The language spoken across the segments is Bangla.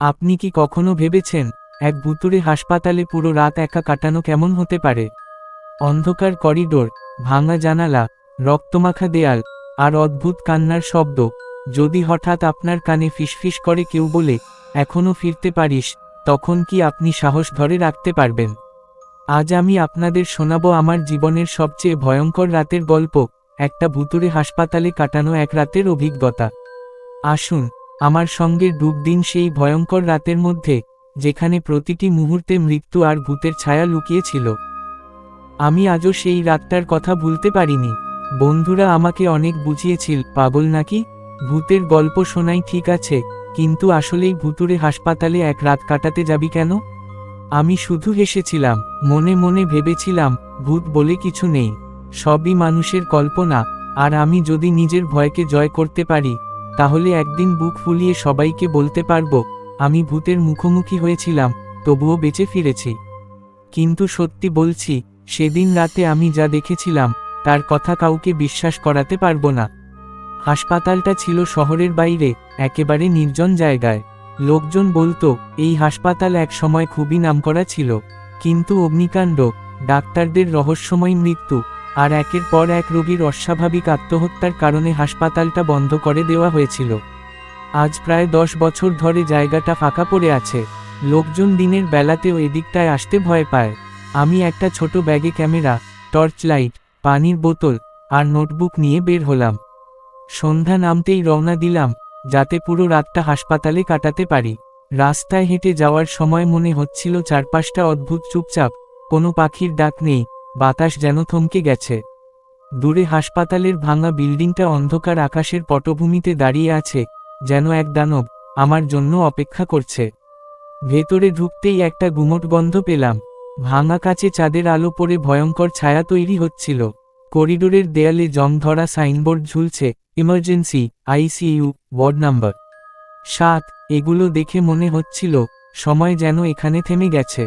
আপনি কি কখনো ভেবেছেন, এক ভুতুরে হাসপাতালে পুরো রাত একা কাটানো কেমন হতে পারে? অন্ধকার করিডোর, ভাঙা জানালা, রক্তমাখা দেয়াল, আর অদ্ভুত কান্নার শব্দ। যদি হঠাৎ আপনার কানে ফিসফিস করে কেউ বলে এখনও ফিরতে পারিস তখন কি আপনি সাহস ধরে রাখতে পারবেন? আজ আমি আপনাদের শোনাব আমার জীবনের সবচেয়ে ভয়ঙ্কর রাতের গল্প, একটা ভুতুরে হাসপাতালে কাটানো এক রাতের অভিজ্ঞতা। আসুন আমার সঙ্গে ডুব দিন সেই ভয়ঙ্কর রাতের মধ্যে, যেখানে প্রতিটি মুহূর্তে মৃত্যু আর ভূতের ছায়া লুকিয়েছিল। আমি আজও সেই রাতটার কথা ভুলতে পারিনি। বন্ধুরা আমাকে অনেক বুঝিয়েছিল, পাগল নাকি? ভূতের গল্প শোনাই ঠিক আছে, কিন্তু আসলেই ভুতুরে হাসপাতালে এক রাত কাটাতে যাবি কেন? আমি শুধু হেসেছিলাম, মনে মনে ভেবেছিলাম, ভূত বলে কিছু নেই। সবই মানুষের কল্পনা, আর আমি যদি নিজের ভয়কে জয় করতে পারি তাহলে একদিন বুক ফুলিয়ে সবাইকে বলতে পারব, আমি ভূতের মুখোমুখি হয়েছিলাম, তবুও বেঁচে ফিরেছি। কিন্তু সত্যি বলছি, সেদিন রাতে আমি যা দেখেছিলাম, তার কথা কাউকে বিশ্বাস করাতে পারব না। হাসপাতালটা ছিল শহরের বাইরে, একেবারে নির্জন জায়গায়। লোকজন বলতো, এই হাসপাতাল এক সময় খুবই নামকরা ছিল। কিন্তু অগ্নিকাণ্ড, ডাক্তারদের রহস্যময় মৃত্যু আর একের পর এক রোগীর অস্বাভাবিক আত্মহত্যার কারণে হাসপাতালটা বন্ধ করে দেওয়া হয়েছিল। আজ প্রায় দশ বছর ধরে জায়গাটা ফাঁকা পড়ে আছে। লোকজন দিনের বেলাতেও এদিকটায় আসতে ভয় পায়। আমি একটা ছোট ব্যাগে ক্যামেরা, টর্চ লাইট, পানির বোতল আর নোটবুক নিয়ে বের হলাম। সন্ধ্যা নামতেই রওনা দিলাম, যাতে পুরো রাতটা হাসপাতালে কাটাতে পারি। রাস্তায় হেঁটে যাওয়ার সময় মনে হচ্ছিল চারপাশটা অদ্ভুত চুপচাপ, কোনো পাখির ডাক নেই বাতাস যেন থমকে গেছে। দূরে হাসপাতালের ভাঙা বিল্ডিংটা অন্ধকার আকাশের পটভূমিতে দাঁড়িয়ে আছে, যেন এক দানব আমার জন্য অপেক্ষা করছে। ভেতরে ঢুকতেই একটা গুমট গন্ধ পেলাম। ভাঙা কাছে চাঁদের আলো পড়ে ভয়ঙ্কর ছায়া তৈরি হচ্ছিল। করিডোরের দেয়ালে জং ধরা সাইনবোর্ড ঝুলছে, ইমার্জেন্সি, আইসিইউ, ওয়ার্ড নাম্বার সাত। এগুলো দেখে মনে হচ্ছিল, সময় যেন এখানে থেমে গেছে।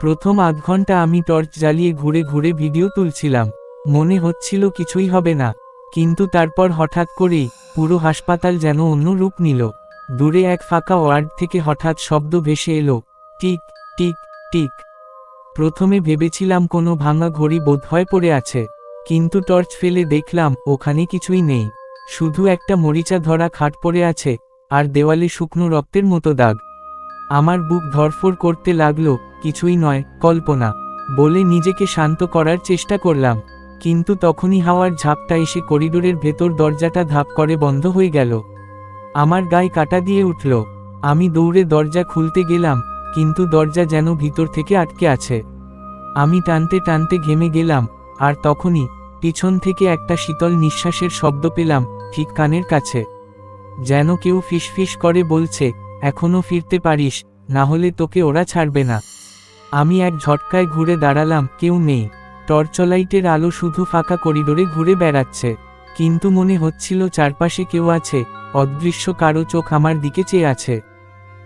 প্রথম আধ ঘণ্টা আমি টর্চ জ্বালিয়ে ঘুরে ঘুরে ভিডিও তুলছিলাম। মনে হচ্ছিল কিছুই হবে না। কিন্তু তারপর হঠাৎ করেই পুরো হাসপাতাল যেন অন্য রূপ নিল। দূরে এক ফাঁকা ওয়ার্ড থেকে হঠাৎ শব্দ ভেসে এলো, টিক টিক টিক। প্রথমে ভেবেছিলাম কোনো ভাঙা ঘড়ি বোধহয় পড়ে আছে। কিন্তু টর্চ ফেলে দেখলাম ওখানে কিছুই নেই। শুধু একটা মরিচা ধরা খাট পড়ে আছে, আর দেওয়ালে শুকনো রক্তের মতো দাগ। আমার বুক ধরফর করতে লাগল, কিছুই নয়, কল্পনা। বলে নিজেকে শান্ত করার চেষ্টা করলাম। কিন্তু তখনই হাওয়ার ঝাপটা এসে করিডোরের ভেতর দরজাটা ধাপ করে বন্ধ হয়ে গেল। আমার গায়ে কাটা দিয়ে উঠল। আমি দৌড়ে দরজা খুলতে গেলাম, কিন্তু দরজা যেন ভিতর থেকে আটকে আছে। আমি টানতে টানতে ঘেমে গেলাম, আর তখনই পিছন থেকে একটা শীতল নিঃশ্বাসের শব্দ পেলাম, ঠিক কানের কাছে। যেন কেউ ফিসফিস করে বলছে এখনও ফিরতে পারিস, না হলে তোকে ওরা ছাড়বে না। আমি এক ঝটকায় ঘুরে দাঁড়ালাম, কেউ নেই। টর্চলাইটের আলো শুধু ফাঁকা করিডোরে ঘুরে বেড়াচ্ছে। কিন্তু মনে হচ্ছিল চারপাশে কেউ আছে, অদৃশ্য কারও চোখ আমার দিকে চেয়ে আছে।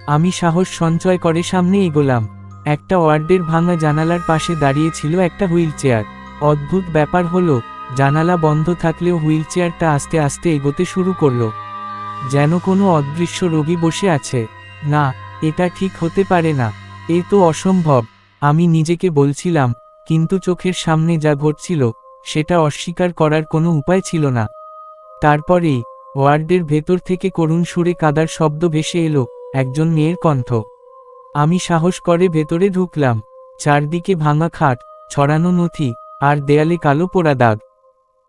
আমি সাহস সঞ্চয় করে সামনে এগোলাম। একটা ওয়ার্ডের ভাঙা জানালার পাশে দাঁড়িয়েছিল একটা হুইল চেয়ার অদ্ভুত ব্যাপার হলো, জানালা বন্ধ থাকলেও হুইল চেয়ারটা আস্তে আস্তে এগোতে শুরু করল। যেন কোনো অদৃশ্য রোগী বসে আছে। না, এটা ঠিক হতে পারে না। এ তো অসম্ভব। আমি নিজেকে বলছিলাম, কিন্তু চোখের সামনে যা ঘটছিল, সেটা অস্বীকার করার কোনো উপায় ছিল না। তারপরেই, ওয়ার্ডের ভেতর থেকে করুণ সুরে কাদার শব্দ ভেসে এলো, একজন মেয়ের কণ্ঠ। আমি সাহস করে ভেতরে ঢুকলাম। চারদিকে ভাঙা খাট, ছড়ানো নথি, আর দেয়ালে কালো পোড়া দাগ।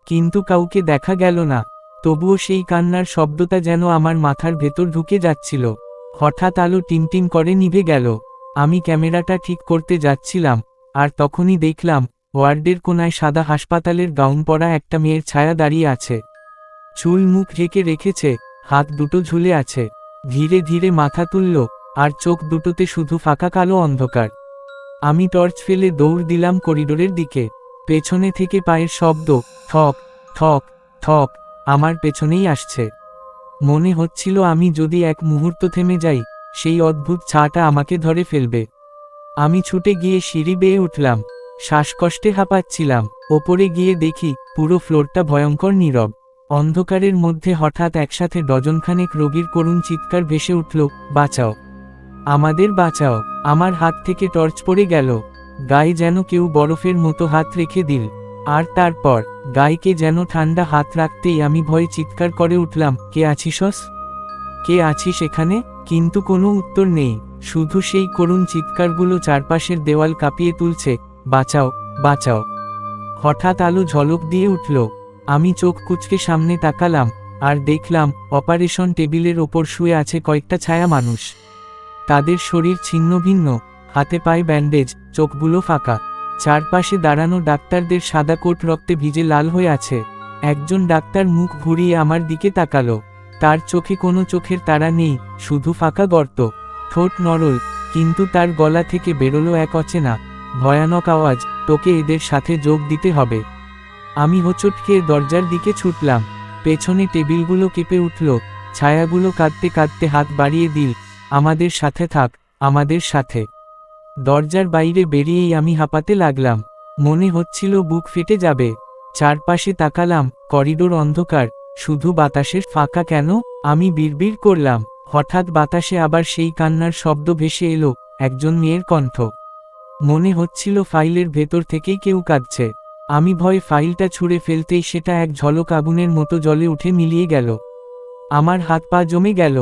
কিন্তু কাউকে দেখা গেল না। তবুও সেই কান্নার শব্দটা যেন আমার মাথার ভেতর ঢুকে যাচ্ছিল। হঠাৎ আলো টিমটিম করে নিভে গেল। আমি ক্যামেরাটা ঠিক করতে যাচ্ছিলাম, আর তখনই দেখলাম, ওয়ার্ডের কোনায় সাদা হাসপাতালের গাউন পরা একটা মেয়ের ছায়া দাঁড়িয়ে আছে। চুল মুখ ঢেকে রেখেছে, হাত দুটো ঝুলে আছে। ধীরে ধীরে মাথা তুলল, আর চোখ দুটোতে শুধু ফাঁকা কালো অন্ধকার। আমি টর্চ ফেলে দৌড় দিলাম করিডোরের দিকে। পেছনে থেকে পায়ের শব্দ থক থক থক আমার পেছনেই আসছে। মনে হচ্ছিল আমি যদি এক মুহূর্ত থেমে যাই, সেই অদ্ভুত ছাটা আমাকে ধরে ফেলবে। আমি ছুটে গিয়ে সিঁড়ি বেয়ে উঠলাম, শ্বাসকষ্টে হাঁপাচ্ছিলাম, ওপরে গিয়ে দেখি পুরো ফ্লোরটা ভয়ঙ্কর নীরব। অন্ধকারের মধ্যে হঠাৎ একসাথে ডজনখানেক রোগীর করুণ চিৎকার ভেসে উঠল, বাঁচাও। আমাদের বাঁচাও। আমার হাত থেকে টর্চ পড়ে গেল। গায়ে যেন কেউ বরফের মতো হাত রেখে দিল। আর তারপর? গাইকে যেন ঠান্ডা হাত রাখতেই আমি ভয়ে চিৎকার করে উঠলাম, কে আছিসস কে আছিস এখানে? কিন্তু কোনো উত্তর নেই, শুধু সেই করুণ চিৎকারগুলো চারপাশের দেওয়াল কাঁপিয়ে তুলছে, বাঁচাও বাঁচাও। হঠাৎ আলো ঝলক দিয়ে উঠল, আমি চোখ কুচকে সামনে তাকালাম, আর দেখলাম, অপারেশন টেবিলের ওপর শুয়ে আছে কয়েকটা ছায়া মানুষ। তাদের শরীর ছিন্ন ভিন্ন, হাতে পায়ে ব্যান্ডেজ, চোখগুলো ফাঁকা। চারপাশে দাঁড়ানো ডাক্তারদের সাদা কোট রক্তে ভিজে লাল হয়ে আছে। একজন ডাক্তার মুখ ঘুরিয়ে আমার দিকে তাকালো। তার চোখে কোনো চোখের তারা নেই, শুধু ফাঁকা গর্ত। ঠোঁট নরল, কিন্তু তার গলা থেকে বেরোলো এক অচেনা, ভয়ানক আওয়াজ, তোকে এদের সাথে যোগ দিতে হবে। আমি হোঁচট খেয়ে দরজার দিকে ছুটলাম। পেছনে টেবিলগুলো কেঁপে উঠল, ছায়াগুলো কাঁদতে কাঁদতে হাত বাড়িয়ে দিল, আমাদের সাথে থাক, আমাদের সাথে। দরজার বাইরে বেরিয়েই আমি হাঁপাতে লাগলাম। মনে হচ্ছিল বুক ফেটে যাবে। চারপাশে তাকালাম, করিডোর অন্ধকার, শুধু বাতাসের ফাঁকা কেন? আমি বিড়বিড় করলাম। হঠাৎ বাতাসে আবার সেই কান্নার শব্দ ভেসে এলো, একজন মেয়ের কণ্ঠ। মনে হচ্ছিল ফাইলের ভেতর থেকেই কেউ কাঁদছে। আমি ভয়ে ফাইলটা ছুঁড়ে ফেলতেই সেটা এক ঝলক আগুনের মতো জলে উঠে মিলিয়ে গেল। আমার হাত পা জমে গেল।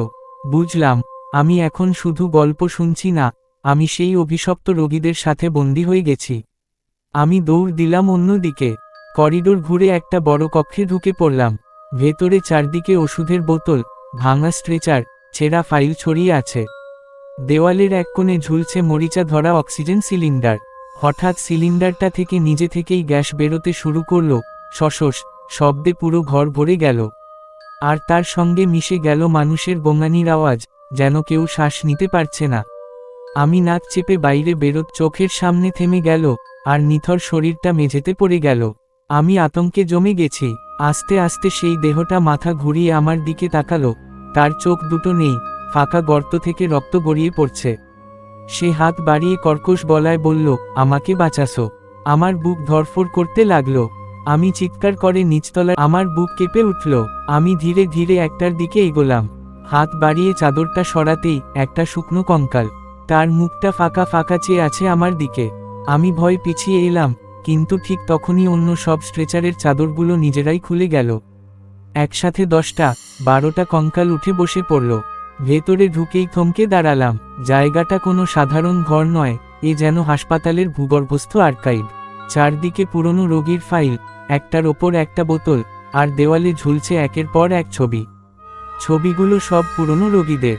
বুঝলাম, আমি এখন শুধু গল্প শুনছি না আমি সেই অভিশপ্ত রোগীদের সাথে বন্দী হয়ে গেছি। আমি দৌড় দিলাম অন্যদিকে, করিডোর ঘুরে একটা বড় কক্ষে ঢুকে পড়লাম। ভেতরে চারদিকে ওষুধের বোতল, ভাঙা স্ট্রেচার, ছেঁড়া ফাইল ছড়িয়ে আছে। দেওয়ালের এক কোণে ঝুলছে মরিচা ধরা অক্সিজেন সিলিন্ডার। হঠাৎ সিলিন্ডারটা থেকে নিজে থেকেই গ্যাস বেরোতে শুরু করল সশস শব্দে পুরো ঘর ভরে গেল। আর তার সঙ্গে মিশে গেল মানুষের বোঙানির আওয়াজ, যেন কেউ শ্বাস নিতে পারছে না। আমি নাক চেপে বাইরে বেরোত, চোখের সামনে থেমে গেল, আর নিথর শরীরটা মেঝেতে পড়ে গেল। আমি আতঙ্কে জমে গেছি। আস্তে আস্তে সেই দেহটা মাথা ঘুরিয়ে আমার দিকে তাকালো। তার চোখ দুটো নেই, ফাঁকা গর্ত থেকে রক্ত গড়িয়ে পড়ছে। সে হাত বাড়িয়ে কর্কশ বলায় বলল, আমাকে বাঁচাসো। আমার বুক ধরফর করতে লাগল। আমি চিৎকার করে নিচতলায় আমার বুক কেঁপে উঠল। আমি ধীরে ধীরে একটার দিকে এগোলাম। হাত বাড়িয়ে চাদরটা সরাতেই একটা শুকনো কঙ্কাল। তার মুখটা ফাঁকা ফাঁকা চেয়ে আছে আমার দিকে। আমি ভয় পিছিয়ে এলাম, কিন্তু ঠিক তখনই অন্য সব স্ট্রেচারের চাদরগুলো নিজেরাই খুলে গেল। একসাথে দশটা, বারোটা কঙ্কাল উঠে বসে পড়ল। ভেতরে ঢুকেই থমকে দাঁড়ালাম, জায়গাটা কোনো সাধারণ ঘর নয়, এ যেন হাসপাতালের ভূগর্ভস্থ আর্কাইভ। চারদিকে পুরনো রোগীর ফাইল, একটার ওপর একটা বোতল, আর দেওয়ালে ঝুলছে একের পর এক ছবি। ছবিগুলো সব পুরনো রোগীদের।